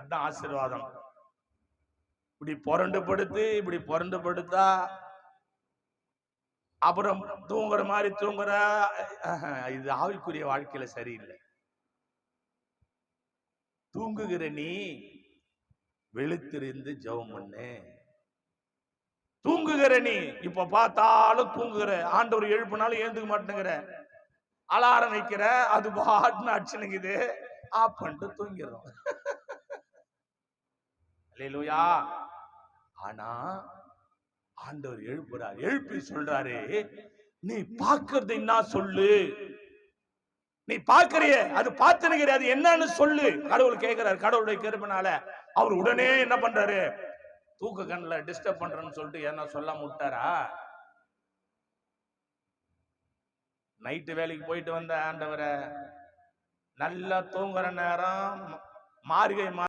அதுதான் ஆசீர்வாதம். இப்படி புரண்டு படுத்து இப்படி புரண்டு படுத்தா அப்புறம் தூங்குற மாதிரி தூங்குற இது ஆவிக்குரிய வாழ்க்கையில சரியில்லை. தூங்குகிற நீ வெளுத்திருந்து ஜெபம் பண்ணு. தூங்குகிற நீ இப்ப பார்த்தாலும் தூங்குகிற ஆண்டவர் எழுப்புனாலும் எழுந்துக்க மாட்டேங்கிற. அலாரம் வைக்கிற அது பாட்டுன்னு அடிச்சுனுங்குது ஆப் பண்ணிட்டு தூங்கிடுறோம். அல்லேலூயா ஆனா ஆண்டவர் எழுப்புறார் எழுப்பி சொல்றாரு நீ பாக்குறது என்ன சொல்லு? நீ பாக்குறிய அது பார்த்துனுக்கிற அது என்னன்னு சொல்லு. கடவுள் கேட்கிறாரு கடவுளுடைய கருப்பினால அவர் உடனே என்ன பண்றாரு? தூக்க கண்ணில் டிஸ்டர்ப் பண்றேன்னு சொல்லிட்டு என்ன சொல்லாம விட்டாரா? நைட்டு வேலைக்கு போயிட்டு வந்த ஆண்டவரை நல்லா தூங்குற நேரம் மார்கழி மா